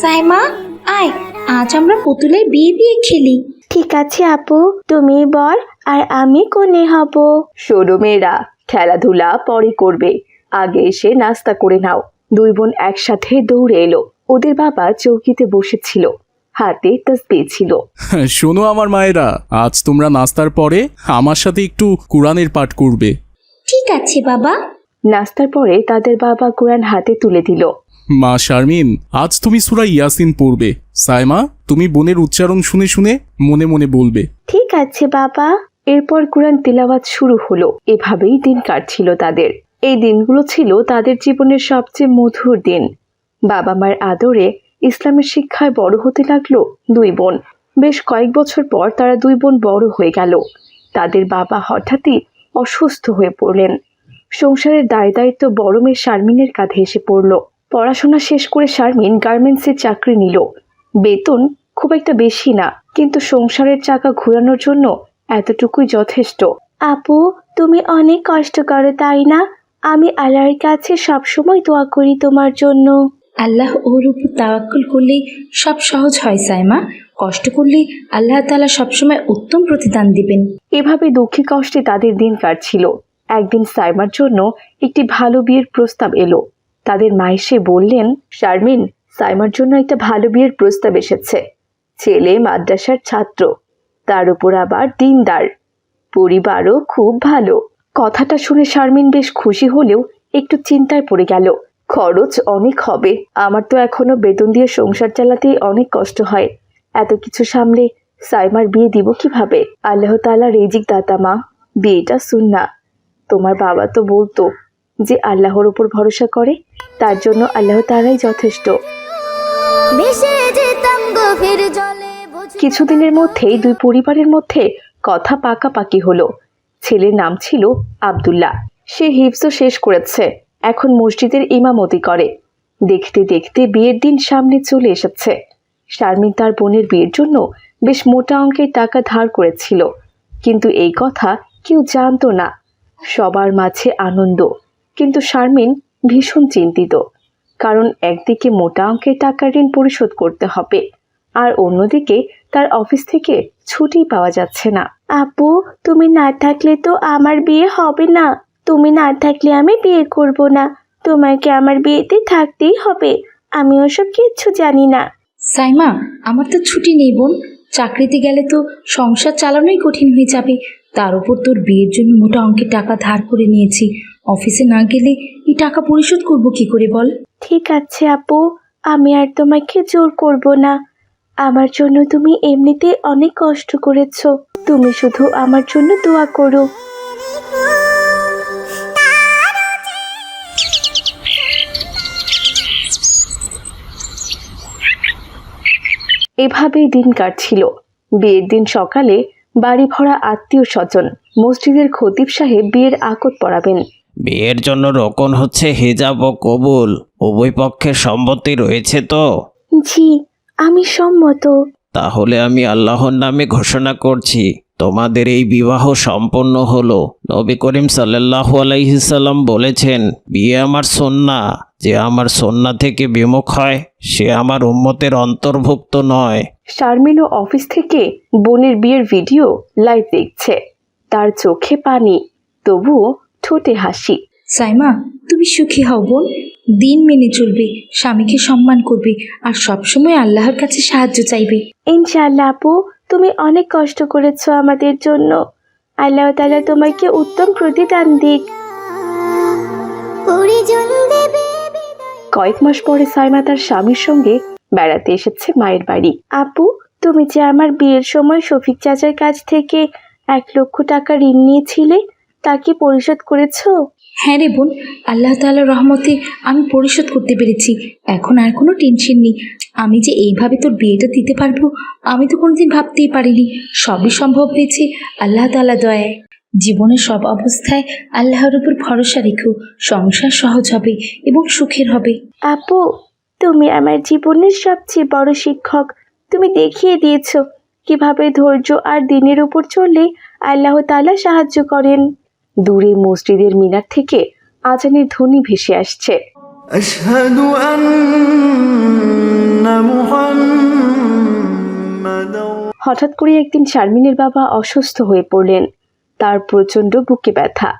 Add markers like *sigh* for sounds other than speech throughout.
সাইমা আয় আজ আমরা পুতুলের বিয়ে দিয়ে খেলি। ঠিক আছে আপু তুমি বর আর আমি কোনে হব? শোনো মেয়েরা খেলাধুলা পরে করবে। আগে এসে নাস্তা করে নাও। দুই বোন একসাথে দৌড়ে এলো। ওদের বাবা চৌকিতে বসেছিল। হাতে তসবি ছিল। শোনো আমার মায়েরা আজ তোমরা নাস্তার পরে আমার সাথে একটু কোরআনের পাঠ করবে। ঠিক আছে বাবা। নাস্তার পরে তাদের বাবা কোরআন হাতে তুলে দিল। মা শারমিন আজ তুমি সুরা ইয়াসিন পড়বে। সাইমা তুমি বোনের উচ্চারণ শুনে শুনে মনে মনে বলবে। ঠিক আছে বাবা। এরপর কোরআন তিলাওয়াত শুরু হলো। এভাবেই দিন কাটছিল তাদের। এই দিনগুলো ছিল তাদের জীবনের সবচেয়ে মধুর দিন। বাবা মার আদরে ইসলামের শিক্ষায় বড় হতে লাগল দুই বোন। বেশ কয়েক বছর পর তারা দুই বোন বড় হয়ে গেল। তাদের বাবা হঠাৎই অসুস্থ হয়ে পড়লেন। সংসারের দায় দায়িত্ব বড় মেয়ে শারমিনের কাঁধে এসে পড়ল। পড়াশোনা শেষ করে শারমিন গার্মেন্টসে চাকরি নিল। বেতন খুব একটা বেশি না কিন্তু সংসারের চাকা ঘোরানোর জন্য এতটুকুই যথেষ্ট। আপু তুমি অনেক কষ্ট করো তাই না? আমি আল্লাহর কাছে সবসময় দোয়া করি তোমার জন্য। আল্লাহ ওর উপর তাওয়াক্কুল করলেই সব সহজ হয় সাইমা। কষ্ট করলে আল্লাহ তাআলা সবসময় উত্তম প্রতিদান দিবেন। এভাবে দুঃখে কষ্টে তাদের দিন কাটছিল। একদিন সাইমার জন্য একটি ভালো বিয়ের প্রস্তাব এলো। তাদের মা এসে বললেন, শারমিন, সাইমার জন্য একটা ভালো বিয়ের প্রস্তাব এসেছে। ছেলে মাদ্রাসার ছাত্র, তার উপর আবার দিনদার। পরিবারও খুব ভালো। কথাটা শুনে শারমিন বেশ খুশি হলেও একটু চিন্তায় পড়ে গেল। খরচ অনেক হবে। আমার তো এখনও বেতন দিয়ে সংসার চালাতেই অনেক কষ্ট হয়। এত কিছু সামলে সাইমার বিয়ে দিব কীভাবে? আল্লাহ তালা রেজিক দাতা মা। বিয়েটা শুননা তোমার বাবা তো বলতো যে আল্লাহর উপর ভরসা করে তার জন্য আল্লাহ তারাই যথেষ্ট। কিছুদিনের মধ্যেই দুই পরিবারের মধ্যে কথা পাকাপাকি হলো। ছেলের নাম ছিল আবদুল্লাহ। সে হিফজও শেষ করেছে। এখন মসজিদের ইমামতি করে। দেখতে দেখতে বিয়ের দিন সামনে চলে এসেছে। শারমিন তার বোনের বিয়ের জন্য বেশ মোটা অঙ্কের টাকা ধার করেছিল। কিন্তু এই কথা কেউ জানতো না। সবার মাঝে আনন্দ। কিন্তু শারমিন ভীষণ চিন্তিত। কারণ একদিকে মোটা অঙ্কের টাকা ঋণ পরিশোধ করতে হবে আর অন্যদিকে তার অফিস থেকে ছুটি পাওয়া যাচ্ছে না। আপু তুমি না থাকলে তো আমার বিয়ে হবে না। তুমি না থাকলে আমি বিয়ে করব না। তোমাকে আমার বিয়েতে থাকতেই হবে। আমি ওসব কিচ্ছু জানি না। সাইমা আমার তো ছুটি নেই বোন। চাকরিতে গেলে তো সংসার চালানোই কঠিন হয়ে যাবে। তার উপর তোর বিয়ের জন্য মোটা অঙ্কের টাকা ধার করে নিয়েছি। অফিসে না গেলে এই টাকা পরিশোধ করব কি করে বল? ঠিক আছে, আপু। আমি আর তোমাকে জোর করব না। আমার জন্য তুমি এমনিতে অনেক কষ্ট করেছ। তুমি শুধু আমার জন্য দোয়া করো। এভাবেই দিন কাটছিল। বিয়ের দিন সকালে বাড়ি ভরা আত্মীয় স্বজন মসজিদের খতিব সাহেব বিয়ের আকত পড়াবেন বিয়ের জন্য রোকন হচ্ছে হিজাব ও কবুল। উভয় পক্ষের সম্মতি রয়েছে তো? জি আমি সম্মত। তাহলে আমি আল্লাহর নামে ঘোষণা করছি তোমাদের এই বিবাহ সম্পন্ন হলো। নবী করিম সাল্লাহ আলাইহিসাল্লাম বলেছেন বিয়ে আমার সন্না যে আমার সন্না থেকে বিমুখ হয় সে আমার উম্মতের অন্তর্ভুক্ত নয়। শারমিনও অফিস থেকে বোনের বিয়ের ভিডিও লাইভ দেখছে। তার চোখে পানি তবুও ঠোঁটে হাসি। সাইমা তুমি সুখী হও বোন। দিন মেনে চলবে স্বামীকে সম্মান করবে আর সবসময় আল্লাহর কাছে সাহায্য চাইবে। ইনশাআল্লাহ আপু তুমি অনেক কষ্ট করেছ আমাদের জন্য। আল্লাহ তাআলা তোমাকে উত্তম প্রতিদান দিক। পরিজন কয়েক মাস পরে সাইমা তার স্বামীর সঙ্গে বেড়াতে এসেছে মায়ের বাড়ি। আপু, তুমি যে আমার বিয়ের সময় শফিক চাচার কাছ থেকে এক লক্ষ টাকা ঋণ নিয়েছিলে, তা কি পরিশোধ করেছ? হ্যাঁ রে বোন, আল্লাহ তাআলার রহমতে আমি পরিশোধ করতে পেরেছি। এখন আর কোনো টেনশন নেই। আমি যে এইভাবে তোর বিয়েটা দিতে পারব, আমি তো কোনোদিন ভাবতেই পারিনি। সবই সম্ভব হয়েছে, আল্লাহ তাআলা দয়ায়। জীবনের সব অবস্থায় আল্লাহর উপর ভরসা রেখো সংসার সহজ হবে এবং সুখের হবে। আপু তুমি আমার জীবনের সবচেয়ে বড় শিক্ষক। তুমি দেখিয়ে দিয়েছ কীভাবে ধৈর্য আর দিনের উপর চললে আল্লাহ তালা সাহায্য করেন। দূরে মসজিদের মিনার থেকে আজানের ধ্বনি ভেসে আসছে। হঠাৎ করে একদিন শারমিনের বাবা অসুস্থ হয়ে পড়লেন। তার প্রচণ্ড বুকে ব্যথা।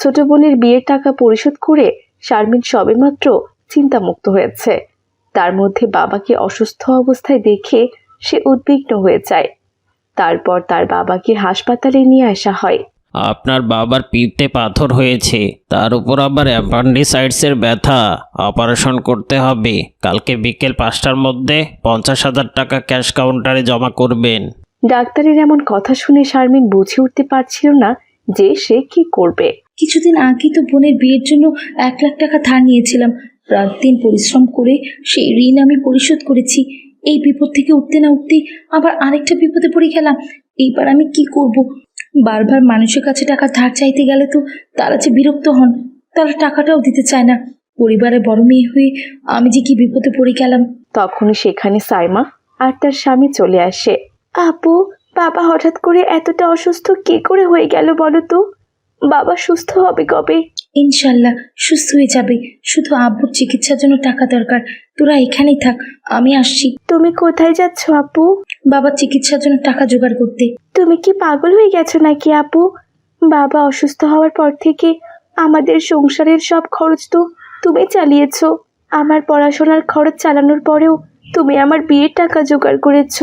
ছোট বোনের বিয়ের টাকা পরিশোধ করে শারমিন সবেমাত্র চিন্তামুক্ত হয়েছে। তার মধ্যে বাবাকে অসুস্থ অবস্থায় দেখে সে উদ্বিগ্ন হয়ে যায়। তারপর তার বাবাকে হাসপাতালে নিয়ে আসা হয়। আপনার বাবার পিঠে পাথর হয়েছে, তার উপর আবার অ্যাপান্ডিসাইডসের ব্যথা। অপারেশন করতে হবে। কালকে বিকেল পাঁচটার মধ্যে পঞ্চাশ হাজার টাকা ক্যাশ কাউন্টারে জমা করবেন। ডাক্তারের এমন কথা শুনে শারমিন বুঝে উঠতে পারছিল না যে সে কি করবে। কিছুদিন আগে তো বোনের বিয়ের জন্য এক লাখ টাকা ধার নিয়েছিলাম। রাত দিন পরিশ্রম করে সেই ঋণ আমি পরিশোধ করেছি। এই বিপদ থেকে উঠতে না উঠতেই আবার আরেকটা বিপদে পড়ে গেলাম। এইবার আমি কি করব? বারবার মানুষের কাছে টাকা ধার চাইতে গেলে তো তারা যে বিরক্ত হন তারা টাকাটাও দিতে চায় না। পরিবারে বড় মেয়ে হয়ে আমি যে কি বিপদে পড়ে গেলাম। তখনই সেখানে সাইমা আর তার স্বামী চলে আসে। আপু বাবা হঠাৎ করে এতটা অসুস্থ কি করে হয়ে গেল বলো তো? বাবা সুস্থ হবে কবে? ইনশাল্লাহ সুস্থ হয়ে যাবে। শুধু আব্বুর চিকিৎসার জন্য টাকা দরকার। তোরা এখানেই থাক আমি আসছি। তুমি কোথায় যাচ্ছ আপু? বাবার চিকিৎসার জন্য টাকা জোগাড় করতে। তুমি কি পাগল হয়ে গেছো নাকি আপু? বাবা অসুস্থ হওয়ার পর থেকে আমাদের সংসারের সব খরচ তো তুমি চালিয়েছো। আমার পড়াশোনার খরচ চালানোর পরেও তুমি আমার বিয়ের টাকা জোগাড় করেছ।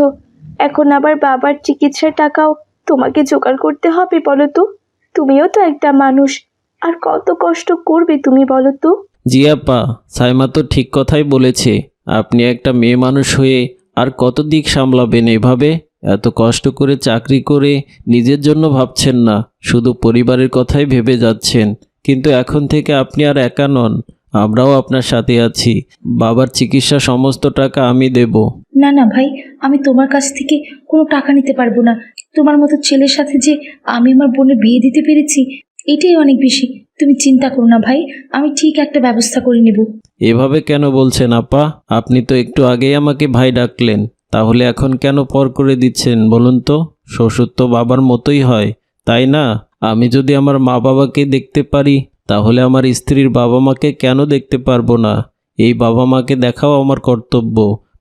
এখন আবার বাবার চিকিৎসার টাকাও তোমাকে জোগাড় করতে হবে, বলো তো। তুমিও তো একটা মানুষ। আর কত কষ্ট করবে তুমি, বলো তো? জি আপা, সাইমা তো ঠিক কথাই বলেছে। আপনি একটা মেয়ে মানুষ হয়ে আর কত দিক সামলাবেন এভাবে? এত কষ্ট করে চাকরি করে নিজের জন্য ভাবছেন না, শুধু পরিবারের কথাই ভেবে যাচ্ছেন। কিন্তু এখন থেকে আপনি আর একা নন। আমরাও আপনার সাথে আছি। বাবার চিকিৎসা সমস্ত টাকা আমি দেব। না না ভাই আমি তোমার কাছ থেকে কোনো টাকা নিতে পারব না। তোমার মতো ছেলের সাথে যে আমি আমার বোনের বিয়ে দিতে পেরেছি এটাই অনেক বেশি। তুমি চিন্তা করো না ভাই আমি ঠিক একটা ব্যবস্থা করে নেব। এভাবে কেন বলছেন আপা? আপনি তো একটু আগেই আমাকে ভাই ডাকলেন। তাহলে এখন কেন পর করে দিচ্ছেন বলুন তো? শ্বশুর তো বাবার মতোই হয় তাই না? আমি যদি আমার মা বাবাকে দেখতে পারি তাহলে আমার স্ত্রীর বাবা মাকে কেন দেখতে পারব না? এই বাবা মাকে দেখাও আমার কর্তব্য।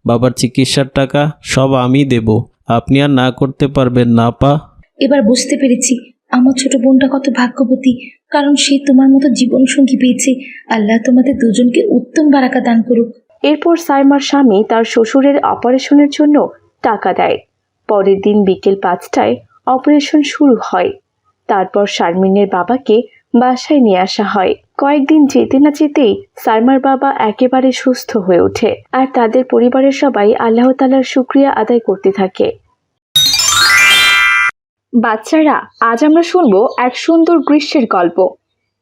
বাবার চিকিৎসার টাকা সব আমি দেব। আপনি আর না করতে পারবেন না পা এবার বুঝতে পেরেছি আমার ছোট বোনটা কত ভাগ্যবতী কারণ সে তোমার মতো জীবনসঙ্গী পেয়েছে। আল্লাহ তোমাদের দুজনকে উত্তম বারাকা দান করুক। এরপর সাইমার স্বামী তার শ্বশুরের অপারেশনের জন্য টাকা দেয়। পরের দিন বিকেল পাঁচটায় অপারেশন শুরু হয়। তারপর শারমিনের বাবাকে বাসায় নিয়ে আসা হয়। কয়েকদিন যেতে না যেতেই সাইমার বাবা একেবারে সুস্থ হয়ে ওঠে আর তাদের পরিবারের সবাই আল্লাহ তালার শুক্রিয়া আদায় করতে থাকে। বাচ্চারা, আজ আমরা শুনব এক সুন্দর গ্রীষ্মের গল্প।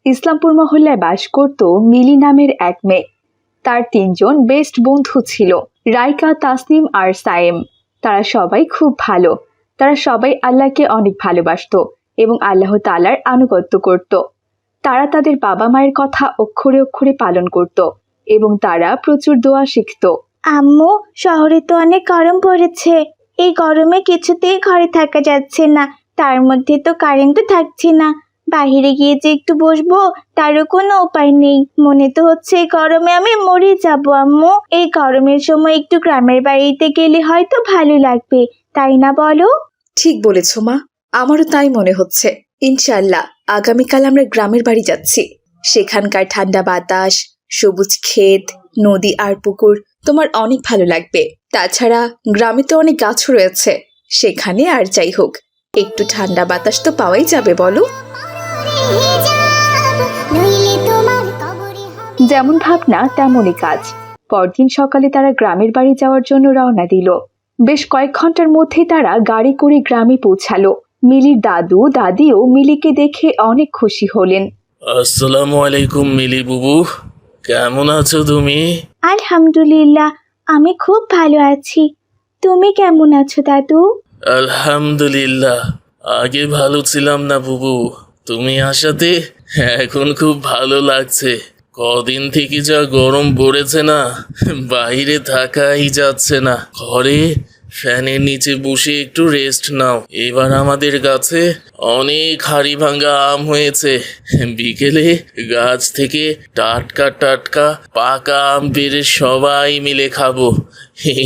ইসলামপুর মহল্লায় বাস করত মিলি নামের এক মেয়ে। তার তিনজন বেস্ট বন্ধু ছিল, রাইকা, তাসনিম আর সায়েম। তারা সবাই খুব ভালো। তারা সবাই আল্লাহকে অনেক ভালোবাসতো এবং আল্লাহ তালার আনুগত্য করত। তারা তাদের বাবা মায়ের কথা অক্ষরে অক্ষরে পালন করত এবং তারা প্রচুর দোয়া শিখত। আম্মু শহরে তো অনেক গরম পড়েছে। এই গরমে কিছুতেই ঘরে থাকা যাচ্ছে না। তার মধ্যে তো কারেন্টও থাকছে না। বাইরে গিয়ে যে একটু বসবো তারও কোনো উপায় নেই। মনে তো হচ্ছে এই গরমে আমি মরে যাব আম্মু। এই গরমের সময় একটু গ্রামের বাড়িতে গেলে হয়তো ভালো লাগবে তাই না বলো? ঠিক বলেছ মা আমারও তাই মনে হচ্ছে। ইনশাল্লাহ আগামীকাল আমরা গ্রামের বাড়ি যাচ্ছি। সেখানকার ঠান্ডা বাতাস, সবুজ ক্ষেত, নদী আর পুকুর তোমার অনেক ভালো লাগবে। তাছাড়া গ্রামে তো অনেক গাছও রয়েছে। সেখানে আর যাই হোক, একটু ঠান্ডা বাতাস তো পাওয়াই যাবে, বলো। যেমন ভাবনা, তেমনই কাজ। পরদিন সকালে তারা গ্রামের বাড়ি যাওয়ার জন্য রওনা দিল। বেশ কয়েক ঘণ্টার মধ্যেই তারা গাড়ি করে গ্রামে পৌঁছালো। মিলির দাদু দাদিও মিলিকে দেখে অনেক খুশি হলেন। আসসালামু আলাইকুম মিলি বুবু কেমন আছো তুমি? আলহামদুলিল্লাহ আমি খুব ভালো আছি। তুমি কেমন আছো দাদু? আলহামদুলিল্লাহ আগে ভালো ছিলাম না বুবু তুমি আসাতে এখন খুব ভালো লাগছে। কদিন থেকে যা গরম পড়েছে না বাইরে থাকাই যাচ্ছে না ঘরে ফ্যানের নিচে বসে একটু রেস্ট নাও। এবার আমাদের গাছে অনেক হাড়ি ভাঙ্গা আম হয়েছে। বিকেলে গাছ থেকে টাটকা টাটকা পাকা আম পেড়ে সবাই মিলে খাব।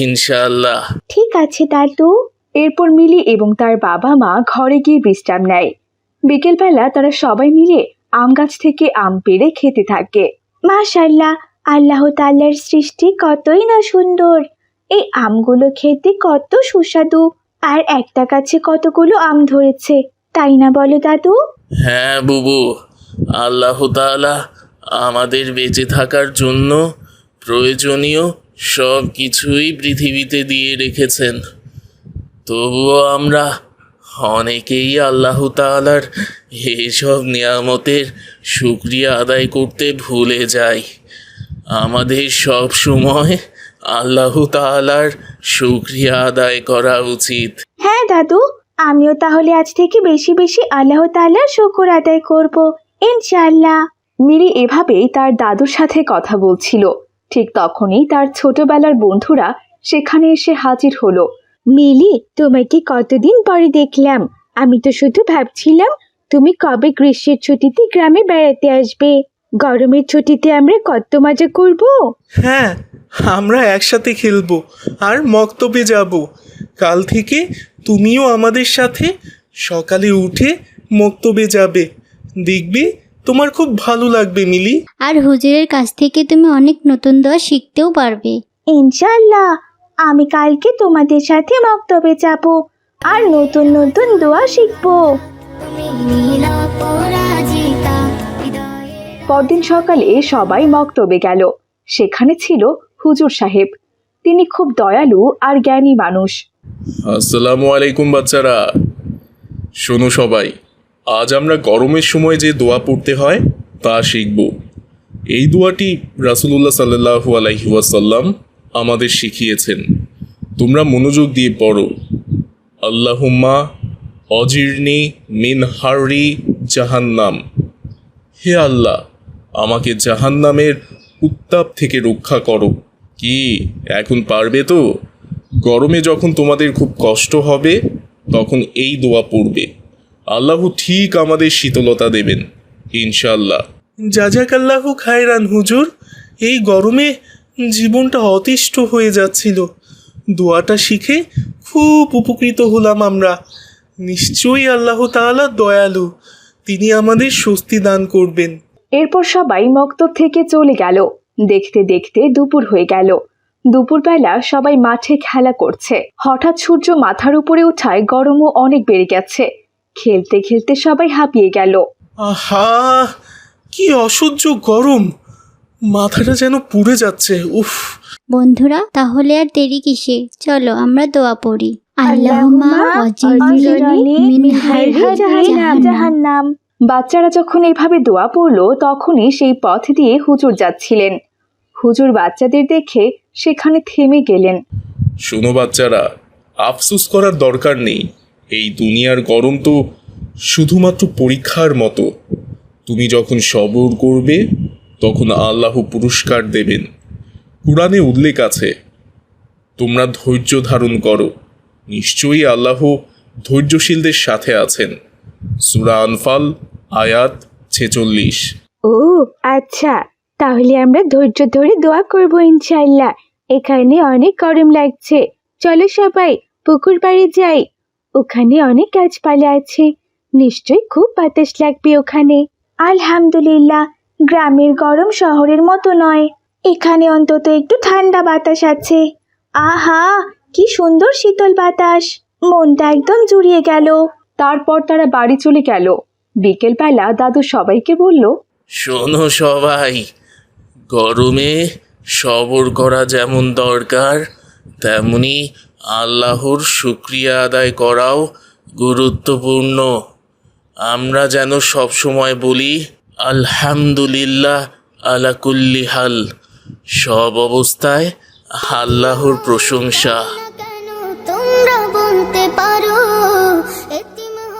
ইনশাল্লাহ ঠিক আছে, দাদু। এরপর মিলি এবং তার বাবা মা ঘরে গিয়ে বিশ্রাম নেয়। বিকেলবেলা তারা সবাই মিলে আম গাছ থেকে আম পেড়ে খেতে থাকে। মাশাল্লাহ আল্লাহ তাল্লার সৃষ্টি কতই না সুন্দর। এই আমগুলো খেতে কত সুস্বাদু। আর একটা গাছে কতগুলো আম ধরেছে, তাই না বলো দাদু? হ্যাঁ বুবু, আল্লাহ তাআলা আমাদের বেঁচে থাকার জন্য প্রয়োজনীয় সব কিছুই পৃথিবীতে দিয়ে রেখেছেন। তবুও আমরা অনেকেই আল্লাহ তাআলার এইসব নিয়ামতের শুক্রিয়া আদায় করতে ভুলে যাই। আমাদের সব সময় আল্লাহ তাআলার শুক্রিয়া আদায় করা উচিত। হ্যাঁ দাদু, আমিও তাহলে আজ থেকে বেশি বেশি আল্লাহ তাল্লার শুকুর আদায় করব, ইনশাআল্লাহ। মিরি এভাবেই তার দাদুর সাথে কথা বলছিল। ঠিক তখনই তার ছোটবেলার বন্ধুরা সেখানে এসে হাজির হলো। মিলি তোমাকে কতদিন পরে দেখলাম? আমি তো শুধু ভাবছিলাম, তুমি কবে গ্রীষ্মের ছুটিতে গ্রামে বেড়াতে আসবে। গরমের ছুটিতে আমরা কত মজা করব? হ্যাঁ আমরা একসাথে খেলব আর মক্তবে যাব। কাল থেকে তুমিও আমাদের সাথে সকালে উঠে মক্তবে যাবে। দেখবে তোমার খুব ভালো লাগবে মিলি। আর হুজুরের কাছ থেকে তুমি অনেক নতুন দোয়া শিখতেও পারবে। ইনশাআল্লাহ আমি কালকে তোমাদের সাথে মক্তবে যাব আর নতুন নতুন দোয়া শিখব। পরদিন সকালে সবাই মক্তবে গেল। সেখানে ছিল হুজুর সাহেব। তিনি খুব দয়ালু আর জ্ঞানী মানুষ। আসসালামু আলাইকুম বাচ্চারা। শোনো সবাই, আজ আমরা গরমের সময় যে দোয়া পড়তে হয়, তা শিখব। এই দোয়াটি রাসুলুল্লাহ সাল্লাহু আলাইহি ওয়াসাল্লাম আমাদের শিখিয়েছেন। তোমরা মনোযোগ দিয়ে পড়ো। আল্লাহুম্মা অজিরনি মিন হারি জাহান্নাম। হে আল্লাহ আমাকে জাহান্নামের উত্তাপ থেকে রক্ষা করো। কি? এখন পারবে তো? গরমে যখন তোমাদের খুব কষ্ট হবে, তখন এই দোয়া পড়বে। আল্লাহ ঠিক আমাদের শীতলতা দেবেন ইনশাল্লাহ জাজাকাল্লাহু খায়রান হুজুর, এই গরমে জীবনটা অতিষ্ঠ হয়ে যাচ্ছিল। দোয়াটা শিখে খুব উপকৃত হলাম আমরা। নিশ্চয়ই আল্লাহ তাআলা দয়ালু, তিনি আমাদের স্বস্তি দান করবেন। এরপর সবাই মক্তব থেকে চলে গেল। দেখতে দেখতে দুপুর হয়ে গেল। দুপুরবেলা সবাই মাঠে খেলা করছে। হঠাৎ সূর্য মাথার উপরে ওঠায় গরমও অনেক বেড়ে গেছে। খেলতে খেলতে সবাই হাঁপিয়ে গেল। আহা! কি অসহ্য গরম! মাথাটা যেন পুড়ে যাচ্ছে উফ! বন্ধুরা তাহলে আর দেরি কিসে চলো আমরা দোয়া পড়ি। আল্লাহুম্মা বাচ্চারা যখন এইভাবে দোয়া পড়ল, তখনই সেই পথ দিয়ে হুজুর যাচ্ছিলেন। হুজুর বাচ্চাদের দেখে সেখানে থেমে গেলেন। শোনো বাচ্চারা, আফসুস করার দরকার নেই। এই দুনিয়ার গরম তো শুধুমাত্র পরীক্ষার মতো। তুমি যখন সবর করবে, তখন আল্লাহ পুরস্কার দেবেন। কোরআনে উল্লেখ আছে, তোমরা ধৈর্য ধারণ করো। নিশ্চয়ই আল্লাহ ধৈর্যশীলদের সাথে আছেন। সুরা আনফাল, আয়াত ছেচল্লিশ। ও আচ্ছা। তাহলে আমরা ধৈর্য ধরে দোয়া করব ইনশাআল্লাহ। এখানে অনেক গরম লাগছে। চলো সবাই পুকুর পাড়ে যাই। ওখানে অনেক গাছপালা আছে। নিশ্চয়ই খুব বাতাস লাগবে ওখানে। আলহামদুলিল্লাহ, গ্রামের গরম শহরের মতো নয়। এখানে অন্তত একটু ঠান্ডা বাতাস আছে। আহা, কি সুন্দর শীতল বাতাস। মনটা একদম জুড়িয়ে গেল। তারপর তারা বাড়ি চলে গেল। বিকেলবেলা দাদু সবাইকে বলল শোনো সবাই গরমে সবর করা যেমন দরকার তেমনি আল্লাহর শুক্রিয়া আদায় করাও গুরুত্বপূর্ণ। আমরা যেন সব সময় বলি আলহামদুলিল্লাহ আলা কুল্লি হাল। সব অবস্থায় আল্লাহর প্রশংসা। তোমরা বলতে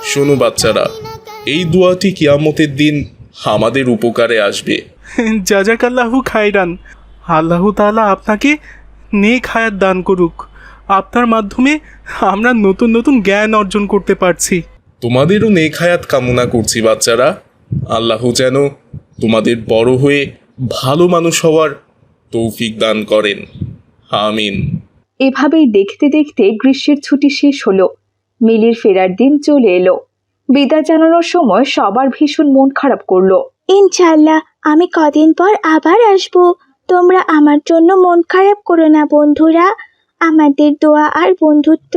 শোনো বাচ্চারা এই দোয়াটি কিয়ামতের দিন আমাদের উপকারে আসবে। *laughs* জাজাকাল্লাহু খায়রান। আল্লাহ তাআলা আপনাকে নেক হায়াত দান করুক। আপনার মাধ্যমে আমরা নতুন নতুন জ্ঞান অর্জন করতে পারছি। তোমাদেরও নেক নেখায়াত কামনা করছি বাচ্চারা। আল্লাহ যেন তোমাদের বড় হয়ে ভালো মানুষ হওয়ার তৌফিক দান করেন। আমিন। এভাবেই দেখতে দেখতে গ্রীষ্মের ছুটি শেষ হলো। মিলির ফেরার দিন চলে এলো। বিদায় জানানোর সময় সবার ভীষণ মন খারাপ করল। ইনশাল্লাহ আমি কদিন পর আবার আসব। তোমরা আমার জন্য মন খারাপ করো না বন্ধুরা। আমাদের দোয়া আর বন্ধুত্ব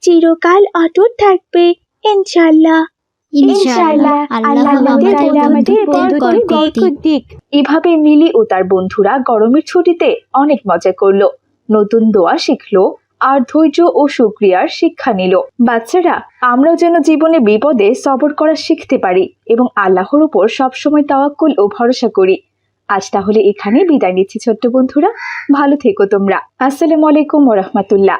চিরকাল অটুট থাকবে ইনশাল্লাহ ইনশাআল্লাহ আল্লাহ আমাদের বন্ধুত্বের বরকত দিক। দিক। এভাবে মিলি ও তার বন্ধুরা গরমের ছুটিতে অনেক মজা করল। নতুন দোয়া শিখলো। আর ধৈর্য ও সুক্রিয়ার শিক্ষা নিল। বাচ্চারা আমরা যেন জীবনে বিপদে সবর করা শিখতে পারি এবং আল্লাহর উপর সবসময় তাওয়াক্কুল ও ভরসা করি। আজ তাহলে এখানে বিদায় নিচ্ছি ছোট্ট বন্ধুরা। ভালো থেকো তোমরা। আসসালামু আলাইকুম ওরহমতুল্লাহ